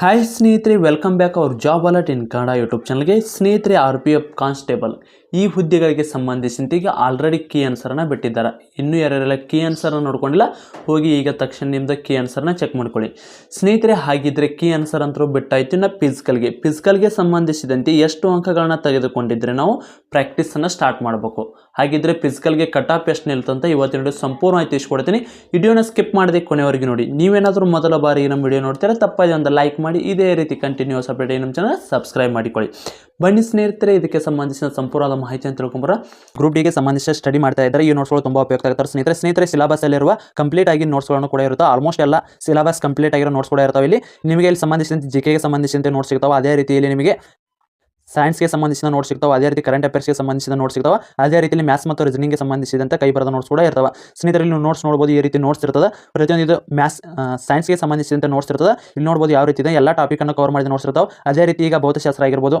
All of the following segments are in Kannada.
ಹಾಯ್ ಸ್ನೇಹಿತರೆ welcome back our job alert in Kannada YouTube ಚಾನಲ್ಗೆ ಸ್ನೇಹಿತರೆ ಆರ್ ಪಿ ಎಫ್ ಕಾನ್ಸ್ಟೇಬಲ್ ಈ ಹುದ್ದೆಗಳಿಗೆ ಸಂಬಂಧಿಸಿದಂತೆ ಈಗ ಆಲ್ರೆಡಿ ಕೀ ಆನ್ಸರನ್ನ ಬಿಟ್ಟಿದ್ದಾರೆ. ಇನ್ನೂ ಯಾರ್ಯಾರೆಲ್ಲ ಕೀ ಆನ್ಸರ್ನ ನೋಡ್ಕೊಂಡಿಲ್ಲ, ಹೋಗಿ ಈಗ ತಕ್ಷಣ ನಿಮ್ದು ಕೀ ಆನ್ಸರ್ನ ಚೆಕ್ ಮಾಡ್ಕೊಳ್ಳಿ. ಸ್ನೇಹಿತರೆ, ಹಾಗಿದ್ರೆ ಕೀ ಆನ್ಸರ್ ಅಂತರೂ ಬಿಟ್ಟಾಯ್ತು ಇನ್ನು ಫಿಸಿಕಲ್ಗೆ ಫಿಸಿಕಲ್ಗೆ ಸಂಬಂಧಿಸಿದಂತೆ ಎಷ್ಟು ಅಂಕಗಳನ್ನ ತೆಗೆದುಕೊಂಡಿದ್ರೆ ನಾವು ಪ್ರಾಕ್ಟೀಸನ್ನು ಸ್ಟಾರ್ಟ್ ಮಾಡಬೇಕು. ಹಾಗಿದ್ರೆ ಫಿಸಿಕಲ್ಗೆ ಕಟ್ ಆಫ್ ಎಷ್ಟು ನಿಲ್ತಂತ ಇವತ್ತಿನ ವಿಡಿಯೋ ಸಂಪೂರ್ಣವಾಗಿ ತಿಳಿಸ್ಕೊಡ್ತೀನಿ ವಿಡಿಯೋನ ಸ್ಕಿಪ್ ಮಾಡದೆ ಕೊನೆವರೆಗೆ ನೋಡಿ. ನೀವೇನಾದರೂ ಮೊದಲ ಬಾರಿ ನಮ್ಮ ವಿಡಿಯೋ ನೋಡ್ತೀರಾ ತಪ್ಪದೆ ಒಂದು ಲೈಕ್ ಮಾಡಿ. ಇದೇ ರೀತಿ ಕಂಟಿನ್ಯೂಸ್ ಅಪ್ಡೇಟ್ ನಮ್ಮ ಚಾನಲ್ ಸಬ್ಸ್ಕ್ರೈಬ್ ಮಾಡಿಕೊಳ್ಳಿ. ಬನ್ನಿ ಸ್ನೇಹಿತರೆ, ಇದಕ್ಕೆ ಸಂಬಂಧಿಸಿದ ಸಂಪೂರ್ಣವಾದ ಅಂತ ತಿಳ್ಕೊಂಬರ ಗ್ರೂಪ್ ಡಿಗೆ ಸಂಬಂಧಿಸಿದ ಸ್ಟಡಿ ಮಾಡ್ತಾ ಇದ್ದಾರೆ. ಈ ನೋಟ್ಸ್ಗಳು ತುಂಬ ಉಪಯುಕ್ತ ಆಗುತ್ತೆ. ಸ್ನೇಹಿತರೆ ಸ್ನೇಹಿತರೆ ಸಿಲಬಸ್ ಅಲ್ಲಿರುವ ಕಂಪ್ಲೀಟ್ ಆಗಿ ನೋಟ್ಸ್ಗಳನ್ನು ಕೂಡ ಇರುತ್ತೆ. ಆಲ್ಮೋಸ್ಟ್ ಎಲ್ಲ ಸಿಲಬಸ್ ಕಂಪ್ಲೀಟ್ ಆಗಿರೋ ನೋಟ್ಸ್ ಕೂಡ ಇರ್ತಾವೆ. ಇಲ್ಲಿ ನಿಮಗೆ ಇಲ್ಲಿ ಸಂಬಂಧಿಸಿದಂತೆ ಜಿ ಕೆಗೆ ಸಂಬಂಧಿಸಿದಂತೆ ನೋಟ್ಸ್ ಸಿಗ್ತಾವೆ. ಅದೇ ರೀತಿಯಲ್ಲಿ ನಿಮಗೆ ಸೈನ್ಸ್ಗೆ ಸಂಬಂಧಿಸಿದ ನೋಟ್ಸ್ ಸಿಗ್ತಾವೆ. ಅದೇ ರೀತಿ ಕರೆಂಟ್ ಅಫೇರ್ಸ್ಗೆ ಸಂಬಂಧಿಸಿದ ನೋಟ್ಸ್ ಸಿಗ್ತಾವೆ. ಅದೇ ರೀತಿಯಲ್ಲಿ ಮ್ಯಾಥ್ಸ್ ಮತ್ತು ರೀಸನಿಂಗ್ಗೆ ಸಂಬಂಧಿಸಿದಂತೆ ಕೈ ಬರದ ನೋಟ್ಸ್ ಕೂಡ ಇರ್ತವೆ. ಸ್ನೇಹಿತರಲ್ಲಿ ನೀವು ನೋಟ್ಸ್ ನೋಡ್ಬೋದು, ಈ ರೀತಿ ನೋಟ್ಸ್ ಇರ್ತದೆ. ಪ್ರತಿಯೊಂದು ಮ್ಯಾಥ್ಸ್ ಸೈನ್ಸ್ಗೆ ಸಂಬಂಧಿಸಿದಂತೆ ನೋಟ್ಸ್ ಇರ್ತದೆ. ಇಲ್ಲಿ ನೋಡ್ಬೋದು ಯಾವ ರೀತಿ ಇದೆ. ಎಲ್ಲ ಟಾಪಿಕನ್ನು ಕವರ್ ಮಾಡಿದ ನೋಟ್ಸ್ ಇರ್ತಾವೆ. ಅದೇ ರೀತಿ ಈಗ ಭೌತಶಾಸ್ತ್ರ ಆಗಿರ್ಬೋದು.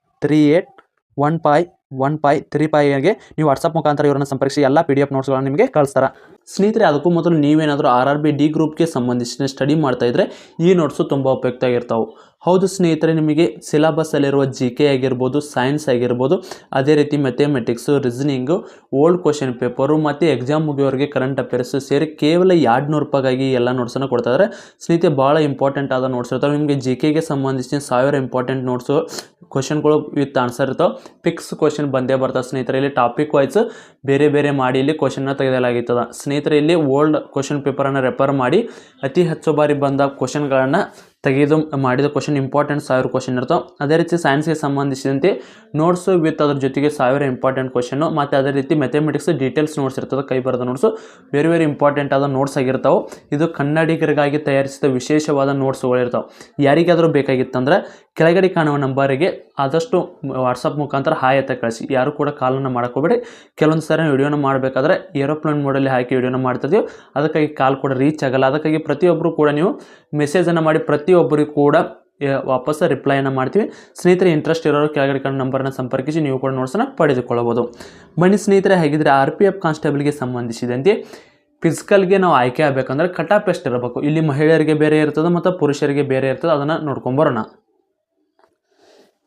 three eight one five one five three ಫೈಗೆ ನೀವು ವಾಟ್ಸಪ್ ಮುಖಾಂತರ ಇವರನ್ನು ಸಂಪರ್ಕಿಸಿ ಎಲ್ಲ ಪಿ ಡಿ ಎಫ್ ನೋಟ್ಸ್ಗಳನ್ನು ನಿಮಗೆ ಕಳಿಸ್ತಾರೆ. ಸ್ನೇಹಿತರೆ, ಅದಕ್ಕೂ ಮೊದಲು ನೀವೇನಾದರೂ ಆರ್ ಆರ್ ಬಿ ಡಿ ಗ್ರೂಪ್ಗೆ ಸಂಬಂಧಿಸಿದ ಸ್ಟಡಿ ಮಾಡ್ತಾಯಿದ್ರೆ ಈ ನೋಟ್ಸು ತುಂಬ ಉಪಯುಕ್ತ ಆಗಿರ್ತಾವೆ. ಹೌದು ಸ್ನೇಹಿತರೆ, ನಿಮಗೆ ಸಿಲಬಸ್ಸಲ್ಲಿರುವ ಜಿ ಕೆ ಆಗಿರ್ಬೋದು ಸೈನ್ಸ್ ಆಗಿರ್ಬೋದು, ಅದೇ ರೀತಿ mathematics reasoning old question paper ಮತ್ತು ಎಕ್ಸಾಮ್ ಮುಗಿಯೋರಿಗೆ ಕರೆಂಟ್ ಅಫೇರ್ಸು ಸೇರಿ ಕೇವಲ ಎರಡು ನೂರು ರೂಪಾಯಿಗಾಗಿ ಎಲ್ಲ ನೋಟ್ಸನ್ನು ಕೊಡ್ತಾ ಇದ್ದಾರೆ. ಸ್ನೇಹಿತರೆ ಭಾಳ ಇಂಪಾರ್ಟೆಂಟ್ ಆದ ನೋಟ್ಸ್ ಇರ್ತಾವೆ. ನಿಮಗೆ ಜಿ ಕೆಗೆ ಸಂಬಂಧಿಸಿದ ಸಾವಿರ ಇಂಪಾರ್ಟೆಂಟ್ ನೋಟ್ಸು ಕ್ವಶನ್ಗಳು ವಿತ್ ಆನ್ಸರ್ ಇರ್ತಾವೆ. ಫಿಕ್ಸ್ ಕ್ವಶನ್ ಬಂದೇ ಬರ್ತಾವೆ ಸ್ನೇಹಿತರೆ. ಇಲ್ಲಿ ಟಾಪಿಕ್ ವೈಸ್ ಬೇರೆ ಬೇರೆ ಮಾಡಿ ಇಲ್ಲಿ ಕ್ವಶನ್ನ ತೆಗೆದಲಾಗಿತ್ತದ ಸ್ನೇಹಿತರೆ, ಇಲ್ಲಿ ಓಲ್ಡ್ ಕ್ವಶನ್ ಪೇಪರನ್ನು ರೆಫರ್ ಮಾಡಿ, ಅತಿ ಹೆಚ್ಚು ಬಾರಿ ಬಂದ ಕ್ವಶನ್ಗಳನ್ನು ತೆಗೆದು ಮಾಡಿದ ಕ್ವಶನ್ ಇಂಪಾರ್ಟೆಂಟ್ ಸಾವಿರ ಕ್ವಶನ್ ಇರ್ತಾವೆ ಅದೇ ರೀತಿ ಸೈನ್ಸ್ಗೆ ಸಂಬಂಧಿಸಿದಂತೆ ನೋಟ್ಸು ವಿತ್ ಅದ್ರ ಜೊತೆಗೆ ಸಾವಿರ ಇಂಪಾರ್ಟೆಂಟ್ ಕ್ವಶನ್ನು ಮತ್ತು ಅದೇ ರೀತಿ ಮೆಥಮೆಟಿಕ್ಸ್ ಡೀಟೇಲ್ಸ್ ನೋಟ್ಸ್ ಇರ್ತದೆ, ಕೈ ಬರೆದ ನೋಟ್ಸು ಬೇರೆ ಬೇರೆ ಇಂಪಾರ್ಟೆಂಟ್ ಆದ ನೋಟ್ಸ್ ಆಗಿರ್ತಾವೆ. ಇದು ಕನ್ನಡಿಗರಿಗಾಗಿ ತಯಾರಿಸಿದ ವಿಶೇಷವಾದ ನೋಟ್ಸ್ಗಳಿರ್ತಾವೆ ಯಾರಿಗಾದರೂ ಬೇಕಾಗಿತ್ತಂದ್ರೆ ಕೆಳಗಡೆ ಕಾಣುವ ನಂಬರಿಗೆ ಆದಷ್ಟು ವಾಟ್ಸಪ್ ಮುಖಾಂತರ ಹಾಯ್ ಅಂತ ಕಳಿಸಿ. ಯಾರು ಕೂಡ ಕಾಲನ್ನು ಮಾಡ್ಕೋಬೇಡಿ ಕೆಲವೊಂದು ಸಾರಿ ವಿಡಿಯೋನ ಮಾಡಬೇಕಾದ್ರೆ ಏರೋಪ್ಲೇನ್ ಮೋಡಲ್ಲಿ ಹಾಕಿ ವಿಡಿಯೋನ ಮಾಡ್ತಿದ್ದೀವಿ ಅದಕ್ಕಾಗಿ ಕಾಲ್ ಕೂಡ ರೀಚ್ ಆಗಲ್ಲ. ಅದಕ್ಕಾಗಿ ಪ್ರತಿಯೊಬ್ಬರು ಕೂಡ ನೀವು ಮೆಸೇಜನ್ನು ಮಾಡಿ ಪ್ರತಿಯೊಬ್ಬರಿಗೂ ಕೂಡ ವಾಪಸ್ ರಿಪ್ಲೈಯನ್ನು ಮಾಡ್ತೀವಿ. ಸ್ನೇಹಿತರೆ ಇಂಟ್ರೆಸ್ಟ್ ಇರೋರು ಕೆಳಗಡೆ ಕಂಡು ನಂಬರ್ನ ಸಂಪರ್ಕಿಸಿ ನೀವು ಕೂಡ ನೋಟ್ಸನ್ನು ಪಡೆದುಕೊಳ್ಳಬಹುದು. ಬನ್ನಿ ಸ್ನೇಹಿತರೆ, ಹೇಗಿದ್ರೆ ಆರ್ ಪಿ ಎಫ್ ಕಾನ್ಸ್ಟೇಬಲ್ಗೆ ಸಂಬಂಧಿಸಿದಂತೆ ಫಿಸಿಕಲ್ಗೆ ನಾವು ಆಯ್ಕೆ ಆಗಬೇಕಂದ್ರೆ ಕಟ್ ಆಫ್ ಎಷ್ಟು ಇರಬೇಕು. ಇಲ್ಲಿ ಮಹಿಳೆಯರಿಗೆ ಬೇರೆ ಇರ್ತದೆ ಮತ್ತು ಪುರುಷರಿಗೆ ಬೇರೆ ಇರ್ತದೆ, ಅದನ್ನು ನೋಡ್ಕೊಂಬರೋಣ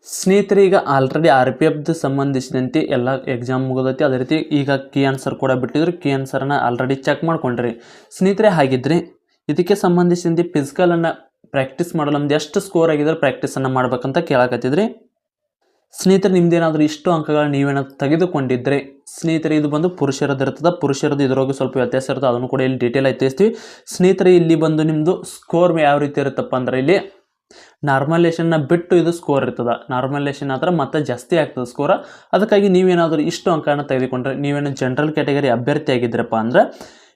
ಸ್ನೇಹಿತರೆ, ಈಗ ಆಲ್ರೆಡಿ ಆರ್ ಪಿ ಎಫ್ದು ಸಂಬಂಧಿಸಿದಂತೆ ಎಲ್ಲ ಎಕ್ಸಾಮ್ ಮುಗಿದೈತಿ. ಅದೇ ರೀತಿ ಈಗ ಕಿ ಆನ್ಸರ್ ಕೂಡ ಬಿಟ್ಟಿದ್ರು. ಕಿ ಆನ್ಸರನ್ನು ಆಲ್ರೆಡಿ ಚೆಕ್ ಮಾಡ್ಕೊಂಡ್ರಿ. ಸ್ನೇಹಿತರೆ, ಹಾಗಿದ್ರೆ ಇದಕ್ಕೆ ಸಂಬಂಧಿಸಿದಂತೆ ಫಿಸಿಕಲನ್ನು ಪ್ರಾಕ್ಟೀಸ್ ಮಾಡಲು ನಮ್ದು ಎಷ್ಟು ಸ್ಕೋರ್ ಆಗಿದ್ರೆ ಪ್ರಾಕ್ಟೀಸನ್ನು ಮಾಡ್ಬೇಕಂತ ಕೇಳಕತ್ತಿದ್ರಿ. ಸ್ನೇಹಿತರೆ ನಿಮ್ದೇನಾದರೂ ಇಷ್ಟು ಅಂಕಗಳು ನೀವೇನಾದ್ರು ತೆಗೆದುಕೊಂಡಿದ್ದರೆ ಸ್ನೇಹಿತರೆ, ಇದು ಬಂದು ಪುರುಷರದ್ದು ಇರ್ತದೆ, ಪುರುಷರದ್ದು ಇದ್ರೊಳಗೆ ಸ್ವಲ್ಪ ವ್ಯತ್ಯಾಸ ಇರ್ತದೆ, ಅದನ್ನು ಕೂಡ ಇಲ್ಲಿ ಡೀಟೇಲ್ ಆಗಿ ತಿಳಿಸ್ತೀವಿ. ಸ್ನೇಹಿತರೆ, ಇಲ್ಲಿ ಬಂದು ನಿಮ್ಮದು ಸ್ಕೋರ್ ಯಾವ ರೀತಿ ಇರುತ್ತಪ್ಪ ಅಂದ್ರೆ ಇಲ್ಲಿ ನಾರ್ಮಲೇಷನ್ನ ಬಿಟ್ಟು ಇದು ಸ್ಕೋರ್ ಇರ್ತದೆ. ನಾರ್ಮಲೇಷನ್ ಆದರೆ ಮತ್ತೆ ಜಾಸ್ತಿ ಆಗ್ತದೆ ಸ್ಕೋರ ಅದಕ್ಕಾಗಿ ನೀವೇನಾದರೂ ಇಷ್ಟು ಅಂಕನ ತೆಗೆದುಕೊಂಡ್ರೆ, ನೀವೇನು ಜನರಲ್ ಕ್ಯಾಟಗರಿ ಅಭ್ಯರ್ಥಿ ಆಗಿದ್ರಪ್ಪ ಅಂದ್ರೆ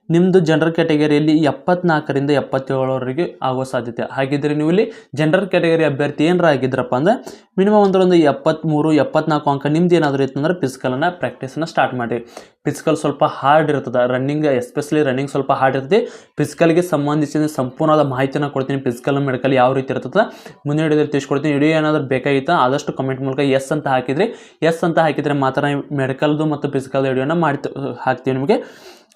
ನಿಮ್ಮದು ಜನರಲ್ ಕ್ಯಾಟಗರಿಯಲ್ಲಿ ಎಪ್ಪತ್ನಾಲ್ಕರಿಂದ ಎಪ್ಪತ್ತೇಳರವರೆಗೆ ಆಗೋ ಸಾಧ್ಯತೆ. ಹಾಗಿದ್ರೆ ನೀವು ಇಲ್ಲಿ ಜನರಲ್ ಕ್ಯಾಟಗರಿ ಅಭ್ಯರ್ಥಿ ಏನಾರ ಆಗಿದ್ರಪ್ಪ ಅಂದ್ರೆ ಮಿನಿಮಮ್ ಅಂದ್ರೆ ಒಂದು ಎಪ್ಪತ್ತ್ಮೂರು ಎಪ್ಪತ್ನಾಲ್ಕು ಅಂಕ ನಿಮ್ದು ಏನಾದರೂ ಇತ್ತಂದ್ರೆ ಫಿಸಿಕಲನ್ನು ಪ್ರಾಕ್ಟೀಸನ್ನು ಸ್ಟಾರ್ಟ್ ಮಾಡಿ. ಫಿಸಿಕಲ್ ಸ್ವಲ್ಪ ಹಾರ್ಡ್ ಇರ್ತದೆ ರನ್ನಿಂಗ್ ಎಸ್ಪೆಷಲಿ ರನ್ನಿಂಗ್ ಸ್ವಲ್ಪ ಹಾರ್ಡ್ ಇರ್ತದೆ. ಫಿಸಿಕಲ್ಗೆ ಸಂಬಂಧಿಸಿದ ಸಂಪೂರ್ಣವಾದ ಮಾಹಿತಿನ ಕೊಡ್ತೀನಿ. ಫಿಸಿಕಲ್ ಮೆಡಿಕಲ್ ಯಾವ ರೀತಿ ಇರ್ತದೆ ಮುಂದೆ ಹಿಡಿದ್ರೆ ತಿಳಿಸ್ಕೊಡ್ತೀನಿ. ವಿಡಿಯೋ ಏನಾದರೂ ಬೇಕಾಗಿತ್ತು ಆದಷ್ಟು ಕಮೆಂಟ್ ಮೂಲಕ ಎಸ್ ಅಂತ ಹಾಕಿದರೆ ಎಸ್ ಅಂತ ಹಾಕಿದರೆ ಮಾತ್ರ ಮೆಡಿಕಲ್ದು ಮತ್ತು ಫಿಸಿಕಲ್ ವಿಡಿಯೋನ ಮಾಡಿ ಹಾಕ್ತೀವಿ ನಿಮಗೆ.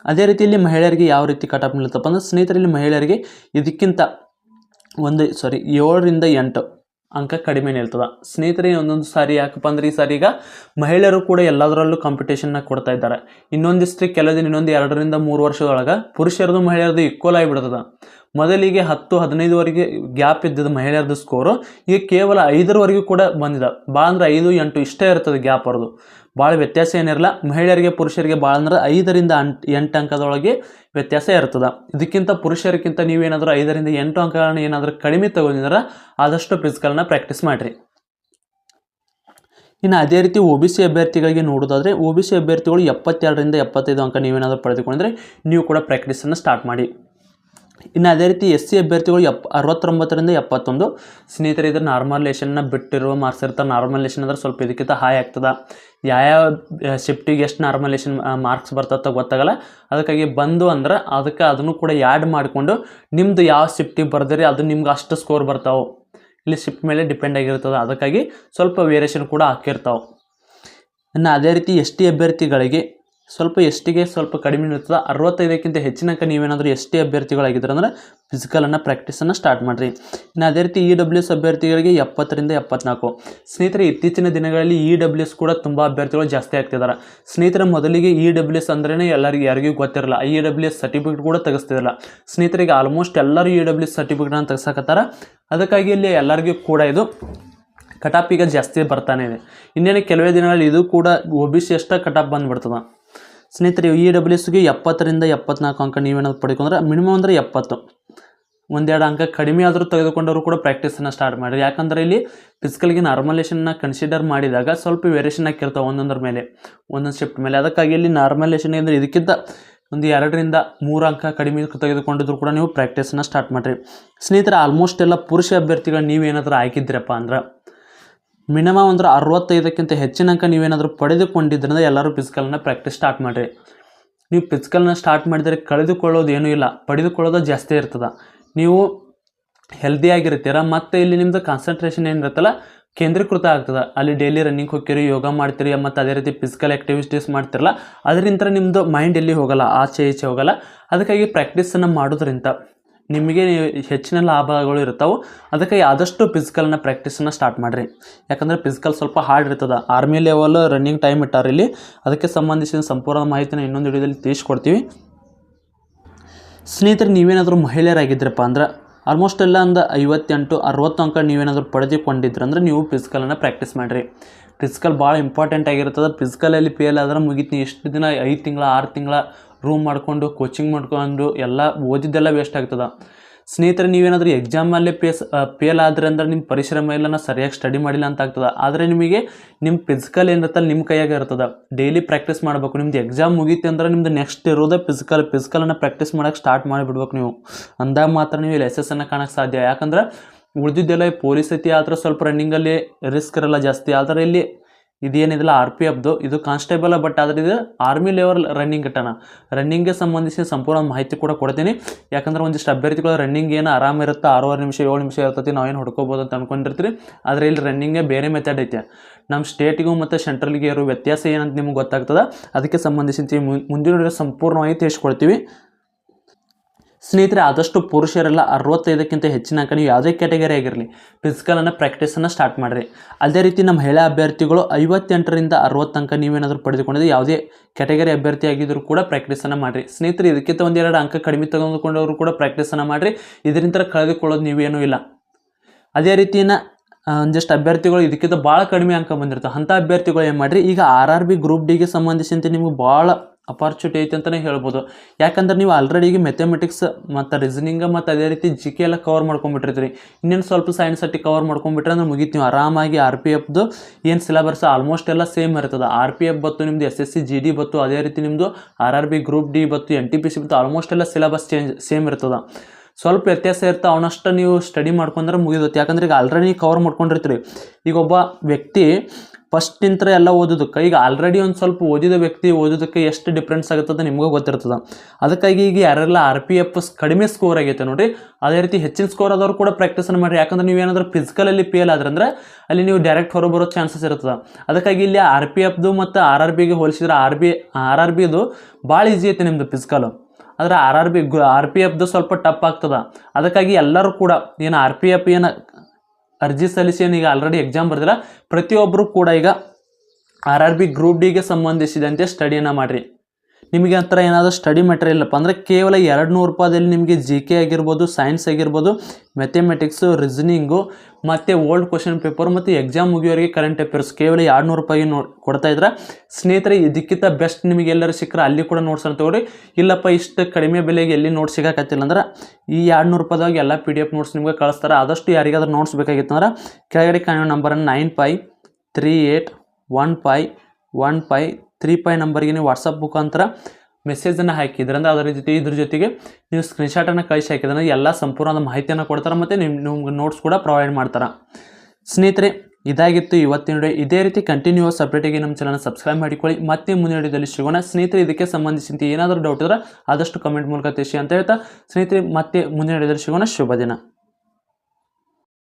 ಅದೇ ರೀತಿ ಇಲ್ಲಿ ಮಹಿಳೆಯರಿಗೆ ಯಾವ ರೀತಿ ಕಟಾಪ್ ನಿಲ್ಲುತ್ತಪ್ಪ ಅಂದ್ರೆ ಸ್ನೇಹಿತರಲ್ಲಿ ಮಹಿಳೆಯರಿಗೆ ಇದಕ್ಕಿಂತ ಒಂದು ಸಾರಿ ಏಳರಿಂದ ಎಂಟು ಅಂಕ ಕಡಿಮೆ ನಿಲ್ತದೆ. ಸ್ನೇಹಿತರಿಗೆ ಒಂದೊಂದು ಸಾರಿ ಯಾಕಪ್ಪ ಅಂದ್ರೆ ಈ ಸಾರಿ ಈಗ ಮಹಿಳೆಯರು ಕೂಡ ಎಲ್ಲದರಲ್ಲೂ ಕಾಂಪಿಟೇಷನ್ನ ಕೊಡ್ತಾ ಇದ್ದಾರೆ. ಇನ್ನೊಂದಿಷ್ಟು ಕೆಲವು ದಿನ, ಇನ್ನೊಂದು ಎರಡರಿಂದ ಮೂರು ವರ್ಷದೊಳಗೆ ಪುರುಷರದು ಮಹಿಳೆಯರದು ಈಕ್ವಲ್ ಆಗಿಬಿಡ್ತದ. ಮೊದಲಿಗೆ ಹತ್ತು ಹದಿನೈದುವರೆಗೆ ಗ್ಯಾಪ್ ಇದ್ದದ ಮಹಿಳೆಯರದು ಸ್ಕೋರು ಈಗ ಕೇವಲ ಐದರವರೆಗೂ ಕೂಡ ಬಂದಿದೆ. ಭಾಳ ಅಂದ್ರೆ ಐದು, ಎಂಟು ಇಷ್ಟೇ ಇರ್ತದೆ ಗ್ಯಾಪ್ ಅವ್ರದ್ದು. ಭಾಳ ವ್ಯತ್ಯಾಸ ಏನಿರಲ್ಲ, ಮಹಿಳೆಯರಿಗೆ ಪುರುಷರಿಗೆ ಭಾಳ ಅಂದ್ರೆ ಐದರಿಂದ ಎಂಟು ಅಂಕದೊಳಗೆ ವ್ಯತ್ಯಾಸ ಇರ್ತದೆ. ಇದಕ್ಕಿಂತ ಪುರುಷರಿಗಿಂತ ನೀವೇನಾದರೂ ಐದರಿಂದ ಎಂಟು ಅಂಕಗಳನ್ನ ಏನಾದರೂ ಕಡಿಮೆ ತಗೊಂಡಿದ್ರೆ ಆದಷ್ಟು ಫಿಸಿಕಲ್ನ ಪ್ರಾಕ್ಟೀಸ್ ಮಾಡಿರಿ. ಇನ್ನು ಅದೇ ರೀತಿ ಒ ಬಿ ಸಿ ಅಭ್ಯರ್ಥಿಗಳಿಗೆ ನೋಡೋದಾದರೆ, ಒ ಬಿ ಸಿ ಅಭ್ಯರ್ಥಿಗಳು ಎಪ್ಪತ್ತೆರಡರಿಂದ ಎಪ್ಪತ್ತೈದು ಅಂಕ ನೀವೇನಾದರೂ ಪಡೆದುಕೊಂಡ್ರೆ ನೀವು ಕೂಡ ಪ್ರಾಕ್ಟೀಸನ್ನು ಸ್ಟಾರ್ಟ್ ಮಾಡಿ. ಇನ್ನು ಅದೇ ರೀತಿ ಎಸ್ ಸಿ ಅಭ್ಯರ್ಥಿಗಳು ಎಪ್, ಅರವತ್ತೊಂಬತ್ತರಿಂದ ಎಪ್ಪತ್ತೊಂದು. ಸ್ನೇಹಿತರೆ, ಇದು ನಾರ್ಮಲೇಷನ್ನ ಬಿಟ್ಟಿರುವ ಮಾರ್ಕ್ಸ್ ಇರ್ತಾರೆ ನಾರ್ಮಲೇಷನ್ ಅಂದ್ರೆ ಸ್ವಲ್ಪ ಇದಕ್ಕಿಂತ ಹಾಯ್ ಆಗ್ತದೆ. ಯಾವ್ಯಾವ ಶಿಫ್ಟಿಗೆ ಎಷ್ಟು ನಾರ್ಮಲೇಷನ್ ಮಾರ್ಕ್ಸ್ ಬರ್ತತ್ತ ಗೊತ್ತಾಗಲ್ಲ. ಅದಕ್ಕಾಗಿ ಬಂದು ಅಂದ್ರೆ ಅದಕ್ಕೆ ಅದನ್ನು ಕೂಡ ಆ್ಯಡ್ ಮಾಡಿಕೊಂಡು ನಿಮ್ಮದು ಯಾವ ಶಿಫ್ಟಿಗೆ ಬರ್ದಿರಿ, ಅದು ನಿಮ್ಗೆ ಅಷ್ಟು ಸ್ಕೋರ್ ಬರ್ತಾವೆ. ಇಲ್ಲಿ ಶಿಫ್ಟ್ ಮೇಲೆ ಡಿಪೆಂಡ್ ಆಗಿರ್ತದೆ. ಅದಕ್ಕಾಗಿ ಸ್ವಲ್ಪ ವೇರಿಯೇಷನ್ ಕೂಡ ಹಾಕಿರ್ತಾವೆ. ಇನ್ನು ಅದೇ ರೀತಿ ಎಸ್ ಟಿ ಅಭ್ಯರ್ಥಿಗಳಿಗೆ ಸ್ವಲ್ಪ ಎಸ್ ಟಿಗೆ ಸ್ವಲ್ಪ ಕಡಿಮೆ ಇರ್ತದೆ ಅರವತ್ತೈದಕ್ಕಿಂತ ಹೆಚ್ಚಿನಕ ನೀವೇನಾದರೂ ಎಸ್ ಟಿ ಅಭ್ಯರ್ಥಿಗಳಾಗಿದ್ದರೆ ಅಂದ್ರೆ ಫಿಸಿಕಲನ್ನು ಪ್ರಾಕ್ಟೀಸನ್ನು ಸ್ಟಾರ್ಟ್ ಮಾಡಿರಿ. ಇನ್ನು ಅದೇ ರೀತಿ ಇ ಡಬ್ಲ್ಯೂ ಎಸ್ ಅಭ್ಯರ್ಥಿಗಳಿಗೆ ಎಪ್ಪತ್ತರಿಂದ ಎಪ್ಪತ್ನಾಲ್ಕು. ಸ್ನೇಹಿತರೆ, ಇತ್ತೀಚಿನ ದಿನಗಳಲ್ಲಿ ಇ ಡಬ್ಲ್ಯೂ ಎಸ್ ಕೂಡ ತುಂಬ ಅಭ್ಯರ್ಥಿಗಳು ಜಾಸ್ತಿ ಆಗ್ತಿದ್ದಾರೆ ಸ್ನೇಹಿತರ, ಮೊದಲಿಗೆ ಇ ಡಬ್ಲ್ಯೂ ಎಸ್ ಅಂದ್ರೇ ಎಲ್ಲರಿಗೂ, ಯಾರಿಗೂ ಗೊತ್ತಿರಲ್ಲ. ಇ ಡಬ್ಲ್ಯೂ ಎಸ್ ಸರ್ಟಿಫಿಕೇಟ್ ಕೂಡ ತೆಗೆಸ್ತಿರಲ್ಲ. ಸ್ನೇಹಿತರಿಗೆ ಆಲ್ಮೋಸ್ಟ್ ಎಲ್ಲರೂ ಇ ಡಬ್ಲ್ಯೂ ಎಸ್ ಸರ್ಟಿಫಿಕೇಟನ್ನು ತೆಗ್ಸಕತ್ತಾರ. ಅದಕ್ಕಾಗಿ ಇಲ್ಲಿ ಎಲ್ಲರಿಗೂ ಕೂಡ ಇದು ಕಟಾಪ್ ಈಗ ಜಾಸ್ತಿ ಬರ್ತಾನೆ ಇದೆ. ಇನ್ನೇನು, ಕೆಲವೇ ದಿನಗಳಲ್ಲಿ ಇದು ಕೂಡ ಒ ಬಿ ಸಿ ಅಷ್ಟೇ ಕಟಾಪ್ ಬಂದುಬಿಡ್ತದೆ. ಸ್ನೇಹಿತರೆ ಇ ಡಬ್ಲ್ಯೂ ಎಸ್ಗೆ ಎಪ್ಪತ್ತರಿಂದ ಎಪ್ಪತ್ನಾಲ್ಕು ಅಂಕ ನೀವೇನಾದ್ರು ಪಡ್ಕೊಂಡ್ರೆ ಮಿನಿಮಮ್ ಅಂದರೆ ಎಪ್ಪತ್ತು. ಒಂದೆರಡು ಅಂಕ ಕಡಿಮೆ ಆದರೂ ತೆಗೆದುಕೊಂಡವರು ಕೂಡ ಪ್ರಾಕ್ಟೀಸನ್ನು ಸ್ಟಾರ್ಟ್ ಮಾಡಿರಿ. ಯಾಕಂದರೆ ಇಲ್ಲಿ ಫಿಸಿಕಲ್ಗೆ ನಾರ್ಮಲೇಷನ್ನ ಕನ್ಸಿಡರ್ ಮಾಡಿದಾಗ ಸ್ವಲ್ಪ ವೇರಿಯೇಷನ್ ಆಗಿರ್ತಾವೆ ಒಂದೊಂದರ ಮೇಲೆ, ಒಂದೊಂದು ಶಿಫ್ಟ್ ಮೇಲೆ. ಅದಕ್ಕಾಗಿ ಇಲ್ಲಿ ನಾರ್ಮಲೇಷನ್ ಅಂದರೆ ಇದಕ್ಕಿಂತ ಒಂದು ಎರಡರಿಂದ ಮೂರು ಅಂಕ ಕಡಿಮೆ ತೆಗೆದುಕೊಂಡಿದ್ರು ಕೂಡ ನೀವು ಪ್ರಾಕ್ಟೀಸನ್ನು ಸ್ಟಾರ್ಟ್ ಮಾಡಿರಿ. ಸ್ನೇಹಿತರೆ ಆಲ್ಮೋಸ್ಟ್ ಎಲ್ಲ ಪುರುಷ ಅಭ್ಯರ್ಥಿಗಳು ನೀವೇನಾದರೂ ಆಯ್ಕಿದ್ದೀರಪ್ಪ ಅಂದ್ರೆ ಮಿನಿಮಮ್ ಅಂದ್ರೆ ಅರವತ್ತೈದಕ್ಕಿಂತ ಹೆಚ್ಚಿನ ಅಂಕ ನೀವೇನಾದರೂ ಪಡೆದುಕೊಂಡಿದ್ದರಿಂದ ಎಲ್ಲರೂ ಫಿಸಿಕಲ್ನ ಪ್ರಾಕ್ಟೀಸ್ ಸ್ಟಾರ್ಟ್ ಮಾಡಿರಿ. ನೀವು ಫಿಸಿಕಲ್ನ ಸ್ಟಾರ್ಟ್ ಮಾಡಿದರೆ ಕಳೆದುಕೊಳ್ಳೋದು ಏನೂ ಇಲ್ಲ, ಪಡೆದುಕೊಳ್ಳೋದು ಜಾಸ್ತಿ ಇರ್ತದೆ. ನೀವು ಹೆಲ್ದಿಯಾಗಿರ್ತೀರ ಮತ್ತು ಇಲ್ಲಿ ನಿಮ್ಮದು ಕಾನ್ಸಂಟ್ರೇಷನ್ ಏನಿರುತ್ತಲ್ಲ, ಕೇಂದ್ರೀಕೃತ ಆಗ್ತದೆ. ಅಲ್ಲಿ ಡೈಲಿ ರನ್ನಿಂಗ್ ಹೋಗ್ತೀರಿ, ಯೋಗ ಮಾಡ್ತೀರಿ, ಮತ್ತು ಅದೇ ರೀತಿ ಫಿಸಿಕಲ್ ಆ್ಯಕ್ಟಿವಿಟೀಸ್ ಮಾಡ್ತಿರಲ್ಲ ಅದರಿಂದ ನಿಮ್ಮದು ಮೈಂಡ್ ಎಲ್ಲಿ ಹೋಗಲ್ಲ, ಆಚೆ ಈಚೆ ಹೋಗಲ್ಲ. ಅದಕ್ಕಾಗಿ ಪ್ರಾಕ್ಟೀಸನ್ನು ಮಾಡೋದ್ರಿಂದ ನಿಮಗೆ ಹೆಚ್ಚಿನ ಲಾಭಗಳು ಇರ್ತಾವೆ ಅದಕ್ಕೆ ಆದಷ್ಟು ಫಿಸಿಕಲ್ನ ಪ್ರಾಕ್ಟೀಸನ್ನ ಸ್ಟಾರ್ಟ್ ಮಾಡಿರಿ. ಯಾಕಂದರೆ ಫಿಸಿಕಲ್ ಸ್ವಲ್ಪ ಹಾರ್ಡ್ ಇರ್ತದೆ. ಆರ್ಮಿ ಲೆವೆಲ್ ರನ್ನಿಂಗ್ ಟೈಮ್ ಇಟ್ಟಾರೆ ಇಲ್ಲಿ. ಅದಕ್ಕೆ ಸಂಬಂಧಿಸಿದ ಸಂಪೂರ್ಣ ಮಾಹಿತಿನ ಇನ್ನೊಂದು ವಿಡಿಯೋದಲ್ಲಿ ತಿಳಿಸ್ಕೊಡ್ತೀವಿ. ಸ್ನೇಹಿತರೆ, ನೀವೇನಾದರೂ ಮಹಿಳೆಯರಾಗಿದ್ರಪ್ಪ ಅಂದ್ರೆ ಆಲ್ಮೋಸ್ಟ್ ಎಲ್ಲ ಒಂದು ಐವತ್ತೆಂಟು, ಅರವತ್ತು ಅಂಕ ನೀವೇನಾದರೂ ಪಡೆದುಕೊಂಡಿದ್ರೆ ಅಂದ್ರೆ ನೀವು ಫಿಸಿಕಲನ್ನು ಪ್ರಾಕ್ಟೀಸ್ ಮಾಡಿರಿ. ಫಿಸಿಕಲ್ ಭಾಳ ಇಂಪಾರ್ಟೆಂಟ್ ಆಗಿರ್ತದೆ ಫಿಸಿಕಲಲ್ಲಿ ಫೇಲ್ ಆದ್ರೆ ಮುಗಿತೀನಿ. ಎಷ್ಟು ದಿನ ಐದು ತಿಂಗಳ, ಆರು ತಿಂಗಳ ರೂಮ್ ಮಾಡಿಕೊಂಡು ಕೋಚಿಂಗ್ ಮಾಡ್ಕೊಂಡು ಎಲ್ಲ ಓದಿದ್ದೆಲ್ಲ ವೇಸ್ಟ್ ಆಗ್ತದೆ. ಸ್ನೇಹಿತರೆ, ನೀವೇನಾದರೂ ಎಕ್ಸಾಮಲ್ಲೇ ಪೇಸ್ ಫೇಲ್ ಆದ್ರೆ ಅಂದ್ರೆ ನಿಮ್ಮ ಪರಿಶ್ರಮ ಇಲ್ಲ ಸರಿಯಾಗಿ ಸ್ಟಡಿ ಮಾಡಿಲ್ಲ ಅಂತ ಆಗ್ತದೆ. ಆದರೆ ನಿಮಗೆ ನಿಮ್ಮ ಫಿಸಿಕಲ್ ಏನಿರ್ತಲ್ಲ ನಿಮ್ಮ ಕೈಯಾಗೆ ಇರ್ತದೆ ಡೈಲಿ ಪ್ರಾಕ್ಟೀಸ್ ಮಾಡಬೇಕು. ನಿಮ್ದು ಎಕ್ಸಾಮ್ ಮುಗೀತಿ ಅಂದ್ರೆ ನಿಮ್ದು ನೆಕ್ಸ್ಟ್ ಇರೋದೇ ಫಿಸಿಕಲ್ ಫಿಸಿಕಲನ್ನು ಪ್ರಾಕ್ಟೀಸ್ ಮಾಡೋಕ್ಕೆ ಸ್ಟಾರ್ಟ್ ಮಾಡಿಬಿಡ್ಬೇಕು ನೀವು. ಅಂದಾಗ ಮಾತ್ರ ನೀವು ಇಲ್ಲಿ ಎಸ್ ಕಾಣಕ್ಕೆ ಸಾಧ್ಯ. ಯಾಕಂದ್ರೆ ಉಳಿದಿದ್ದೆಲ್ಲ ಪೊಲೀಸ್ ಐತಿ, ಆದ್ರೆ ಸ್ವಲ್ಪ ರನ್ನಿಂಗಲ್ಲಿ ರಿಸ್ಕ್ ಇರಲ್ಲ ಜಾಸ್ತಿ. ಆದರೆ ಇಲ್ಲಿ ಇದೇನಿದಿಲ್ಲ ಆರ್ ಪಿ ಎಫ್ದು ಇದು ಕಾನ್ಸ್ಟೇಬಲ್ ಬಟ್ ಆದರೆ ಇದು ಆರ್ಮಿ ಲೆವೆಲ್ ರನ್ನಿಂಗ್ ಘಟನ. ರನ್ನಿಂಗ್ಗೆ ಸಂಬಂಧಿಸಿದ ಸಂಪೂರ್ಣ ಮಾಹಿತಿ ಕೂಡ ಕೊಡ್ತೀನಿ. ಯಾಕಂದ್ರೆ ಒಂದಿಷ್ಟು ಅಭ್ಯರ್ಥಿಗಳು ರನ್ನಿಂಗ್ ಏನು ಆರಾಮ ಇರುತ್ತೆ? ಆರೂವರೆ ನಿಮಿಷ, ಏಳು ನಿಮಿಷ ಇರ್ತೈತಿ. ನಾವೇನು ಹುಡ್ಕೋಬೋದು ಅಂತ ಅಂದ್ಕೊಂಡಿರ್ತೀರಿ ಆದರೆ ಇಲ್ಲಿ ರನ್ನಿಂಗೇ ಬೇರೆ ಮೆಥಡ್ ಐತೆ. ನಮ್ಮ ಸ್ಟೇಟಿಗೂ ಮತ್ತು ಸೆಂಟ್ರಲ್ಗೆ ಇರೋ ವ್ಯತ್ಯಾಸ ಏನಂತ ನಿಮ್ಗೆ ಗೊತ್ತಾಗ್ತದೆ? ಅದಕ್ಕೆ ಸಂಬಂಧಿಸಿದ ಮುಂದಿನ ಸಂಪೂರ್ಣವಾಗಿ ತಿಳಿಸ್ಕೊಡ್ತೀವಿ. ಸ್ನೇಹಿತರೆ, ಆದಷ್ಟು ಪುರುಷರೆಲ್ಲ ಅರವತ್ತೈದಕ್ಕಿಂತ ಹೆಚ್ಚಿನ ಅಂಕ ನೀವು ಯಾವುದೇ ಕ್ಯಾಟಗರಿ ಆಗಿರಲಿ ಫಿಸಿಕಲನ್ನು ಪ್ರಾಕ್ಟೀಸನ್ನು ಸ್ಟಾರ್ಟ್ ಮಾಡಿರಿ. ಅದೇ ರೀತಿ ನಮ್ಮ ಮಹಿಳಾ ಅಭ್ಯರ್ಥಿಗಳು ಐವತ್ತೆಂಟರಿಂದ ಅರವತ್ತು ಅಂಕ ನೀವೇನಾದರೂ ಪಡೆದುಕೊಂಡಿದ್ದು ಯಾವುದೇ ಕ್ಯಾಟಗರಿ ಅಭ್ಯರ್ಥಿ ಆಗಿದ್ದರೂ ಕೂಡ ಪ್ರಾಕ್ಟೀಸನ್ನು ಮಾಡಿರಿ. ಸ್ನೇಹಿತರೆ, ಇದಕ್ಕಿಂತ ಒಂದೆರಡು ಅಂಕ ಕಡಿಮೆ ತೆಗೆದುಕೊಂಡವರು ಕೂಡ ಪ್ರಾಕ್ಟೀಸನ್ನು ಮಾಡಿರಿ. ಇದರಿಂದ ಕಳೆದುಕೊಳ್ಳೋದು ನೀವೇನೂ ಇಲ್ಲ. ಅದೇ ರೀತಿನ ಒಂದಿಷ್ಟು ಅಭ್ಯರ್ಥಿಗಳು ಇದಕ್ಕಿಂತ ಭಾಳ ಕಡಿಮೆ ಅಂಕ ಬಂದಿರ್ತವೆ ಅಂಥ ಅಭ್ಯರ್ಥಿಗಳು ಏನು ಮಾಡಿರಿ? ಈಗ ಆರ್ ಆರ್ ಬಿ ಗ್ರೂಪ್ ಡಿಗೆ ಸಂಬಂಧಿಸಿದಂತೆ ನಿಮಗೆ ಭಾಳ ಅಪಾರ್ಚುನಿಟಿ ಐತೆ ಅಂತಲೇ ಹೇಳ್ಬೋದು. ಯಾಕಂದ್ರೆ ನೀವು ಆಲ್ರೆಡಿ ಈಗ ಮೆಥಮೆಟಿಕ್ಸ್ ಮತ್ತು ರೀಸನಿಂಗ್ ಮತ್ತು ಅದೇ ರೀತಿ ಜಿ ಕೆ ಎಲ್ಲ ಕವರ್ ಮಾಡ್ಕೊಂಡ್ಬಿಟ್ಟಿರ್ತೀರಿ. ಇನ್ನೇನು ಸ್ವಲ್ಪ ಸೈನ್ಸ್ ಅಟ್ಟಿ ಕವರ್ ಮಾಡ್ಕೊಂಡ್ಬಿಟ್ರೆ ಅಂದ್ರೆ ಮುಗೀತು ನೀವು ಆರಾಮಾಗಿ ಆರ್ ಪಿ ಎಫ್ದು ಏನು ಸಿಲೆಬಸ್ ಆಲ್ಮೋಸ್ಟ್ ಎಲ್ಲ ಸೇಮ್ ಇರ್ತದೆ. ಆರ್ ಪಿ ಎಫ್ ಬತ್ತು ನಿಮ್ಮದು S S C G D ಬತ್ತು, ಅದೇ ರೀತಿ ನಿಮ್ಮದು R R B group D ಬತ್ತು ಎನ್ ಟಿ ಪಿ ಸಿ ಬತ್ತು ಆಲ್ಮೋಸ್ಟ್ ಎಲ್ಲ ಸಿಲೆಬಸ್ ಚೇಂಜ್ ಸೇಮ್ ಇರ್ತದೆ. ಸ್ವಲ್ಪ ವ್ಯತ್ಯಾಸ ಇರ್ತ, ಅವನಷ್ಟು ನೀವು ಸ್ಟಡಿ ಮಾಡ್ಕೊಂಡ್ರೆ ಮುಗಿದೋತು. ಯಾಕಂದ್ರೆ ಈಗ ಆಲ್ರೆಡಿ ಕವರ್ ಮಾಡ್ಕೊಂಡಿರ್ತೀರಿ. ಈಗ ಒಬ್ಬ ವ್ಯಕ್ತಿ ಫಸ್ಟ್ ನಿಂತರ ಎಲ್ಲ ಓದೋದಕ್ಕೆ, ಈಗ ಆಲ್ರೆಡಿ ಒಂದು ಸ್ವಲ್ಪ ಓದಿದ ವ್ಯಕ್ತಿ ಓದೋದಕ್ಕೆ ಎಷ್ಟು ಡಿಫ್ರೆನ್ಸ್ ಆಗುತ್ತದೆ ನಿಮಗೂ ಗೊತ್ತಿರ್ತದೆ. ಅದಕ್ಕಾಗಿ ಈಗ ಯಾರೆಲ್ಲ ಆರ್ ಪಿ ಎಫ್ ಕಡಿಮೆ ಸ್ಕೋರ್ ಆಗೈತೆ ನೋಡಿ ಅದೇ ರೀತಿ ಹೆಚ್ಚಿನ ಸ್ಕೋರ್ ಆದವರು ಕೂಡ ಪ್ರಾಕ್ಟೀಸನ್ನು ಮಾಡಿರಿ. ಯಾಕಂದ್ರೆ ನೀವು ನೀವೇನಾದ್ರೂ ಫಿಸಿಕಲಲ್ಲಿ ಫೇಲ್ ಆದ್ರಂದ್ರೆ ಅಲ್ಲಿ ನೀವು ಡೈರೆಕ್ಟ್ ಹೊರ ಬರೋ ಚಾನ್ಸಸ್ ಇರ್ತದೆ. ಅದಕ್ಕಾಗಿ ಇಲ್ಲಿ ಆರ್ ಪಿ ಎಫ್ದು ಮತ್ತು ಆರ್ ಆರ್ ಬಿಗೆ ಹೋಲಿಸಿದ್ರೆ ಆರ್ ಬಿ ಆರ್ ಆರ್ ಬಿದು ಭಾಳ ಈಸಿ ಐತೆ ನಿಮ್ಮದು ಫಿಸಿಕಲು ಆದರೆ R R B R P ಎಫ್ದು ಸ್ವಲ್ಪ ಟಫ್ ಆಗ್ತದೆ. ಅದಕ್ಕಾಗಿ ಎಲ್ಲರೂ ಕೂಡ ಏನು ಆರ್ ಪಿ ಎಫ್ ಏನು ಅರ್ಜಿ ಸಲ್ಲಿಸಿ ಏನು ಈಗ ಆಲ್ರೆಡಿ ಎಕ್ಸಾಮ್ ಬರ್ದಿಲ್ಲ ಪ್ರತಿಯೊಬ್ಬರು ಕೂಡ ಈಗ ಆರ್ ಆರ್ ಬಿ ಗ್ರೂಪ್ ಡಿಗೆ ಸಂಬಂಧಿಸಿದಂತೆ ಸ್ಟಡಿಯನ್ನು ಮಾಡಿರಿ. ನಿಮಗೆ ಹತ್ರ ಏನಾದರೂ ಸ್ಟಡಿ ಮೆಟೀರಿಯಲ್ ಇಲ್ಲಪ್ಪ ಅಂದರೆ ಕೇವಲ ಎರಡು ನೂರು ರೂಪಾಯಿದಲ್ಲಿ ನಿಮಗೆ ಜಿ ಕೆ ಆಗಿರ್ಬೋದು ಸೈನ್ಸ್ ಆಗಿರ್ಬೋದು ಮೆಥಮೆಟಿಕ್ಸು ರೀಸನಿಂಗು ಮತ್ತು ಓಲ್ಡ್ ಕ್ವಶನ್ ಪೇಪರ್ ಮತ್ತು ಎಕ್ಸಾಮ್ ಮುಗಿಯೋರಿಗೆ ಕರೆಂಟ್ ಅಫೇರ್ಸ್ ಕೇವಲ ಎರಡು ನೂರು ರೂಪಾಯಿಗೆ ನೋ ಕೊಡ್ತಾ ಇದ್ರೆ ಸ್ನೇಹಿತರೆ, ಇದಕ್ಕಿಂತ ಬೆಸ್ಟ್ ನಿಮಗೆ ಎಲ್ಲರೂ ಸಿಕ್ಕರೆ ಅಲ್ಲಿ ಕೂಡ ನೋಟ್ಸ್ ಅಂತ ತಗೊಳ್ರಿ ಇಲ್ಲಪ್ಪ, ಇಷ್ಟು ಕಡಿಮೆ ಬೆಲೆಗೆ ಎಲ್ಲಿ ನೋಟ್ಸ್ ಸಿಗಕತ್ತಿಲ್ಲ ಅಂದ್ರೆ ಈ ಎರಡು ನೂರು ರೂಪಾಯಿದಾಗ ಎಲ್ಲ ಪಿ ಡಿ ಎಫ್ ನೋಟ್ಸ್ ನಿಮಗೆ ಕಳಿಸ್ತಾರೆ. ಆದಷ್ಟು ಯಾರಿಗಾದ್ರೂ ನೋಟ್ಸ್ ಬೇಕಾಗಿತ್ತು ಅಂದ್ರೆ ಕೆಳಗಡೆ ಕಾಣೋ ನಂಬರನ್ನು nine five three eight one five one five three five ನಂಬರ್ಗೆ ನೀವು ವಾಟ್ಸಪ್ ಮುಖಾಂತರ ಮೆಸೇಜನ್ನು ಹಾಕಿದ್ರಂದ್ರೆ ಅದರ ಜೊತೆ ಇದ್ರ ಜೊತೆಗೆ ನೀವು ಸ್ಕ್ರೀನ್ಶಾಟನ್ನು ಕಳಿಸಿ ಹಾಕಿದ್ರೆ ಎಲ್ಲ ಸಂಪೂರ್ಣದ ಮಾಹಿತಿಯನ್ನು ಕೊಡ್ತಾರೆ ಮತ್ತು ನಿಮ್ಮ ನಿಮ್ಗೆ ನೋಟ್ಸ್ ಕೂಡ ಪ್ರೊವೈಡ್ ಮಾಡ್ತಾರೆ. ಸ್ನೇಹಿತರೆ, ಇದಾಗಿತ್ತು ಇವತ್ತಿನ ಇದೇ ರೀತಿ ಕಂಟಿನ್ಯೂಸ್ ಅಪ್ಡೇಟಿಗೆ ನಮ್ಮ ಚಾನಲ್ ಸಬ್ಸ್ಕ್ರೈಬ್ ಮಾಡಿಕೊಳ್ಳಿ. ಮತ್ತೆ ಮುಂದಿನ ವಿಡಿಯೋದಲ್ಲಿ ಸಿಗೋಣ. ಸ್ನೇಹಿತರೆ, ಇದಕ್ಕೆ ಸಂಬಂಧಿಸಿದಂತೆ ಏನಾದರೂ ಡೌಟ್ ಇದ್ದರೆ ಆದಷ್ಟು ಕಮೆಂಟ್ ಮೂಲಕ ತಿಳಿಸಿ ಅಂತ ಹೇಳ್ತಾ, ಸ್ನೇಹಿತರೆ, ಮತ್ತೆ ಮುಂದಿನ ವಿಡಿಯೋದಲ್ಲಿ ಸಿಗೋಣ. ಶುಭ ದಿನ.